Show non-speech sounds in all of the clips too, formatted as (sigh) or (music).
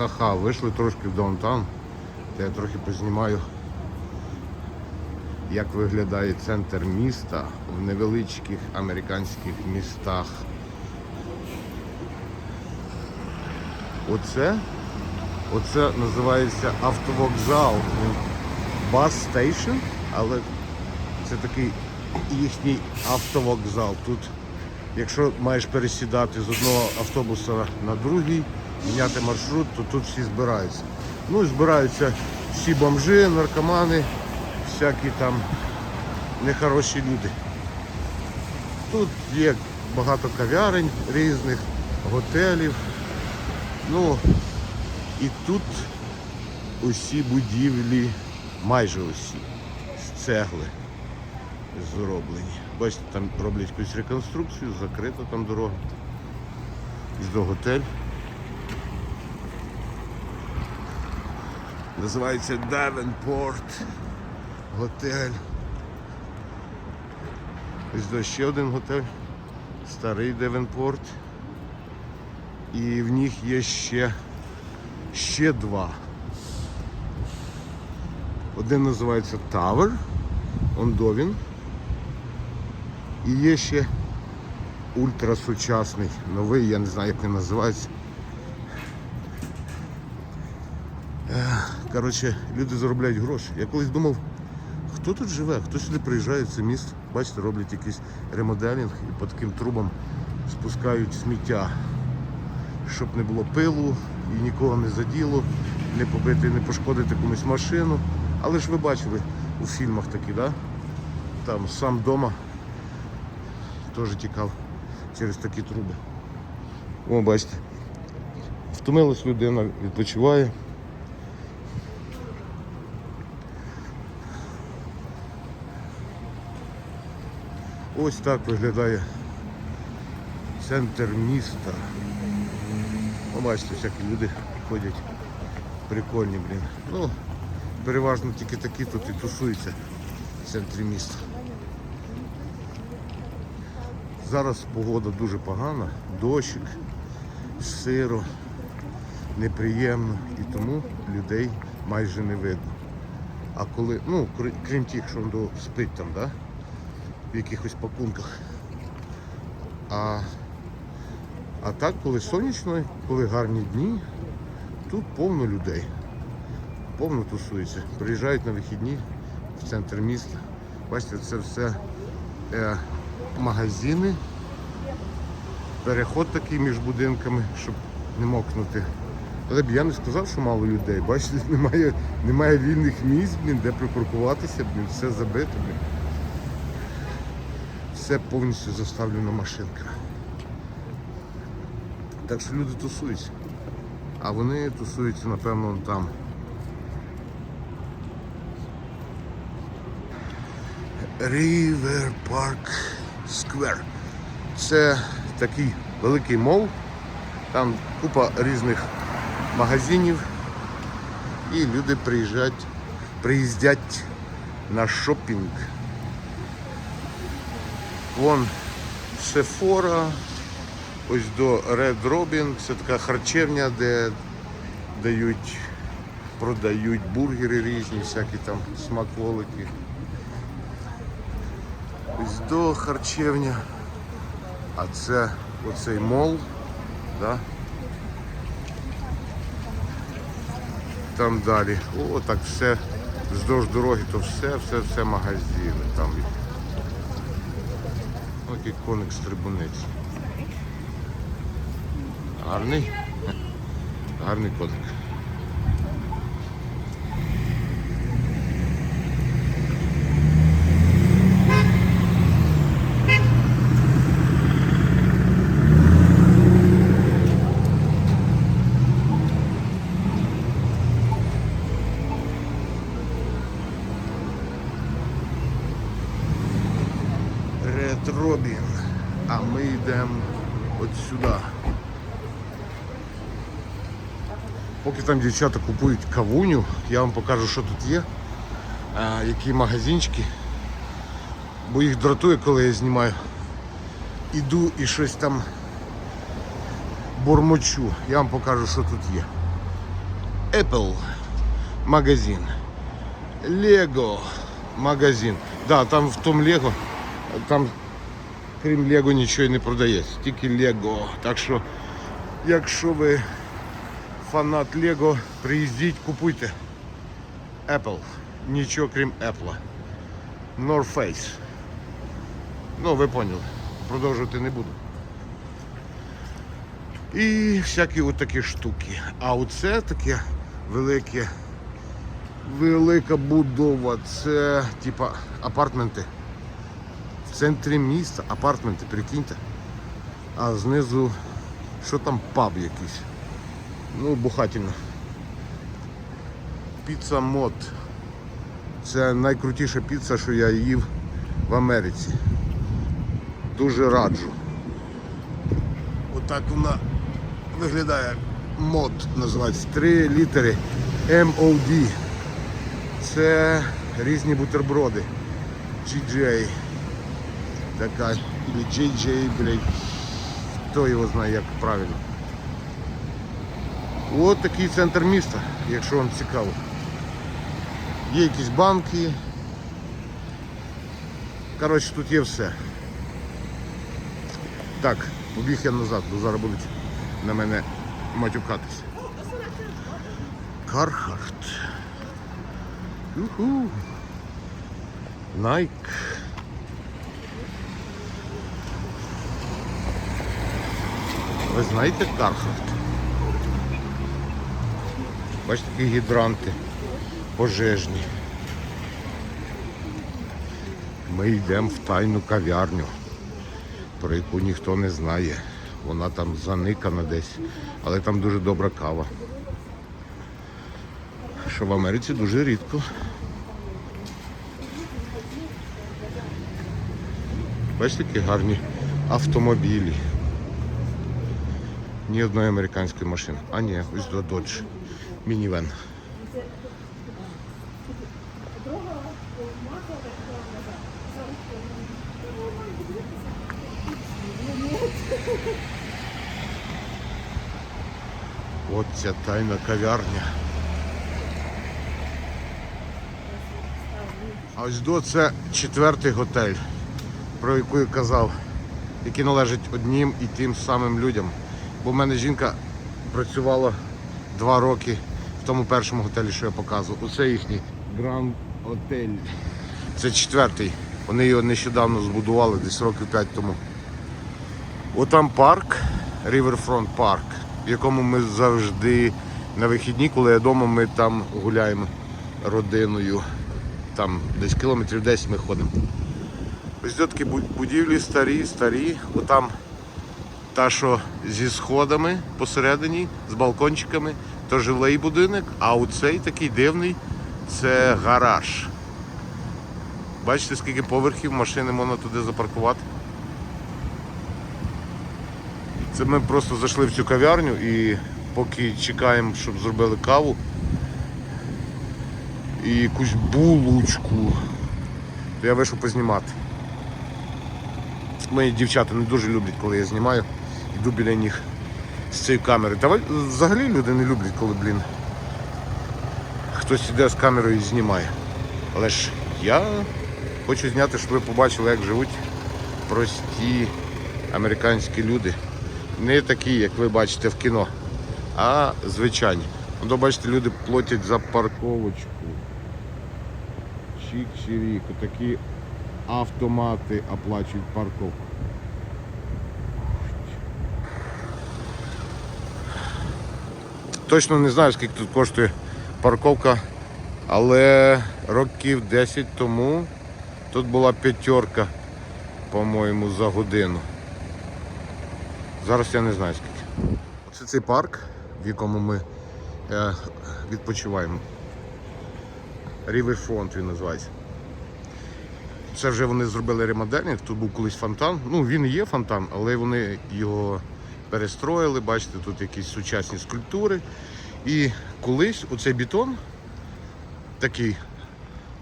Ха-ха, вийшли трошки в даунтаун. Та я трохи познімаю, як виглядає центр міста в невеличких американських містах. Оце, оце називається автовокзал. Бас стейшн, але це такий їхній автовокзал. Тут, якщо маєш пересідати з одного автобуса на другий, міняти маршрут, то тут всі збираються. Ну і збираються всі бомжи, наркомани, всякі там нехороші люди. Тут є багато кав'ярень різних, готелів. Ну і тут усі будівлі, майже усі, з цегли зроблені. Бачите, там роблять якусь реконструкцію, закрита там дорога. До готель. Називається Давенпорт готель. Ось ще один готель. Старий Девенпорт. І в них є ще, ще два. Один називається Tower, Ондовін. І є ще ультрасучасний, новий, я не знаю, як він називається. Коротше, люди заробляють гроші. Я колись думав, хто тут живе, хто сюди приїжджає в це місто. Бачите, роблять якийсь ремоделінг і по таким трубам спускають сміття, щоб не було пилу і нікого не заділо, не побити, не пошкодити комусь машину. Але ж ви бачили у фільмах такі, да? Там сам вдома теж тікав через такі труби. О, бачите. Втомилась людина, відпочиває. Ось так виглядає центр міста. О, бачите, всякі люди ходять прикольні, блін. Ну, переважно тільки такі тут і тусуються в центрі міста. Зараз погода дуже погана, дощик, сиро, неприємно і тому людей майже не видно. А коли, ну, крім тих, що спить там, да? В якихось пакунках. А, а так, коли сонячно, коли гарні дні, тут повно людей. Повно тусується. Приїжджають на вихідні в центр міста. Бачите, це все е, магазини, переход такий між будинками, щоб не мокнути. Але б я не сказав, що мало людей. Бачите, (laughs) немає, немає вільних місць, де припаркуватися, все забито. Все повністю заставлено машинками. Так що люди тусуються. А вони тусуються, напевно, там. River Park Square. Це такий великий мол. Там купа різних магазинів. І люди приїжджають, приїздять на шопінг. Вон Сефора, ось до Red Robin, це така харчевня, де дають, продають бургери різні, всякі там смаколики. Ось до харчевня. А це оцей мол, да? Там далі. О, так все вздовж дороги, то все, все, все магазини там. Ось коник коник стрибунець. Гарний. Гарний коник. Робін. А ми йдемо от сюди. Поки там дівчата купують кавуню, я вам покажу, що тут є, а, які магазинчики. Бо їх дратує, коли я знімаю. Іду і щось там бормочу. Я вам покажу, що тут є. Apple магазин. Lego магазин. Да, там в тому Лего, там крім Лего нічого не продається, тільки Лего. Так що, якщо ви фанат Лего, приїздіть, купуйте. Apple. Нічого крім Apple. North Face. Ну, ви поняли. Продовжувати не буду. І всякі от такі штуки. А оце таке велике, велика будова. Це типа апартменти. Центрі міста апартменти, прикиньте. А знизу, що там паб якийсь. Ну, бухательно. Піца мод. Це найкрутіша піца, що я їв в Америці. Дуже раджу. Отак вона виглядає мод називається. Три літери MOD. Це різні бутерброди. GJ. Така. Или JJ, блядь. Хто його знає, як правильно. От такий центр міста, якщо вам цікаво. Є якісь банки. Коротше, тут є все. Так, побіг я назад, бо зараз будуть на мене матюкатися. Кархарт. Уху. Найк. Ви знаєте Кархарт? Бачите, такі гідранти пожежні. Ми йдемо в тайну кав'ярню, про яку ніхто не знає. Вона там заникана десь, але там дуже добра кава. Що в Америці дуже рідко. Бачите, які гарні автомобілі. Ні одної американської машини. А ні, ось до Dodge. Мінівен. От ця тайна кав'ярня. А ось до це четвертий готель, про який казав, який належить однім і тим самим людям. Бо в мене жінка працювала два роки в тому першому готелі, що я показував. Оце їхній Гранд Отель. Це четвертий. Вони його нещодавно збудували, десь років 5 тому. Отам парк, Riverfront Park, в якому ми завжди на вихідні, коли я вдома, ми там гуляємо родиною. Там десь кілометрів 10 ми ходимо. Ось такі будівлі старі, старі. Отам та, що зі сходами посередині, з балкончиками, то жилий будинок, а оцей такий дивний це гараж. Бачите, скільки поверхів машини можна туди запаркувати? Це ми просто зайшли в цю кав'ярню і поки чекаємо, щоб зробили каву і якусь булочку, то я вийшов познімати. Мої дівчата не дуже люблять, коли я знімаю, йду біля них з цією камери. Та взагалі люди не люблять, коли, блін, хтось іде з камерою і знімає. Але ж я хочу зняти, щоб ви побачили, як живуть прості американські люди. Не такі, як ви бачите в кіно, а звичайні. Ну, бачите, люди платять за парковочку. Чик-чирік, такі автомати оплачують парковку. Точно не знаю, скільки тут коштує парковка, але років 10 тому тут була п'ятерка, по-моєму, за годину. Зараз я не знаю скільки. Це цей парк, в якому ми е, відпочиваємо. Riverfront він називається. Це вже вони зробили ремоделінг, тут був колись фонтан. Ну, він є фонтан, але вони його перестроїли. Бачите, тут якісь сучасні скульптури. І колись оцей бетон, такий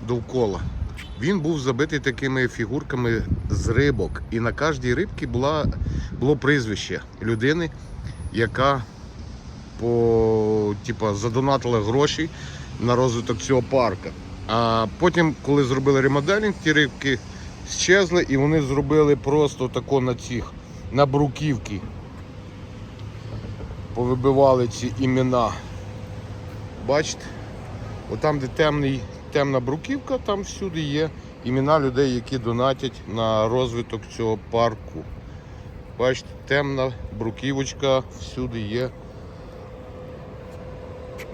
довкола, він був забитий такими фігурками з рибок. І на кожній рибці була, було прізвище людини, яка по типу, задонатили гроші на розвиток цього парка. А потім, коли зробили ремоделінг, ті рибки щезли і вони зробили просто тако на цих, на бруківки. Повибивали ці імена. Бачите? Отам, де темний, темна бруківка, там всюди є імена людей, які донатять на розвиток цього парку. Бачите, темна бруківочка, всюди є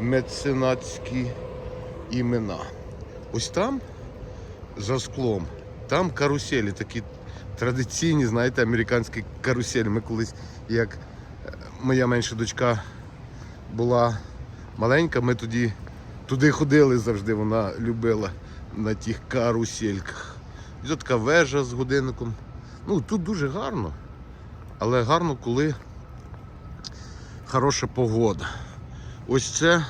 меценатські імена. Ось там, за склом, там каруселі, такі традиційні, знаєте, американські каруселі. Ми колись, як моя менша дочка була маленька, ми тоді туди ходили завжди, вона любила на тих карусельках. І тут така вежа з годинником. Ну, тут дуже гарно. Але гарно, коли хороша погода. Ось це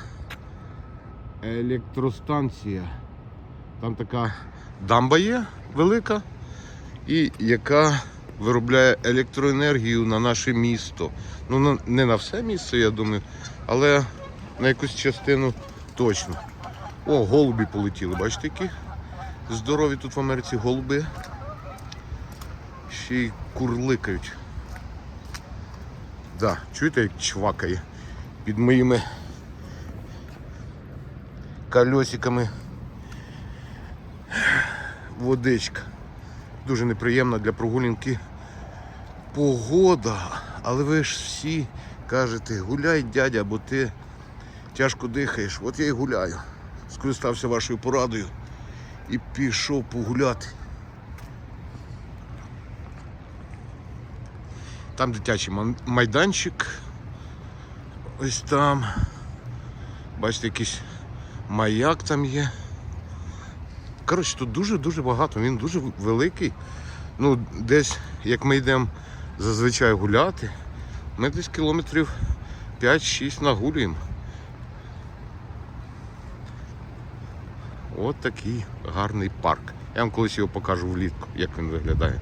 електростанція. Там така дамба є велика, і яка виробляє електроенергію на наше місто. Ну, не на все місто, я думаю, але на якусь частину точно. О, голубі полетіли, бачите, які здорові тут в Америці голуби. Ще й курликають. Да, чуєте, як чвакає під моїми колесиками водичка. Дуже неприємна для прогулянки погода. Але ви ж всі кажете, гуляй, дядя, бо ти тяжко дихаєш. От я і гуляю. Скористався вашою порадою і пішов погуляти. Там дитячий майданчик. Ось там. Бачите, якийсь маяк там є. Коротше, тут дуже-дуже багато, він дуже великий. Ну, десь, як ми йдемо зазвичай гуляти, ми десь кілометрів 5-6 нагулюємо. От такий гарний парк. Я вам колись його покажу влітку, як він виглядає.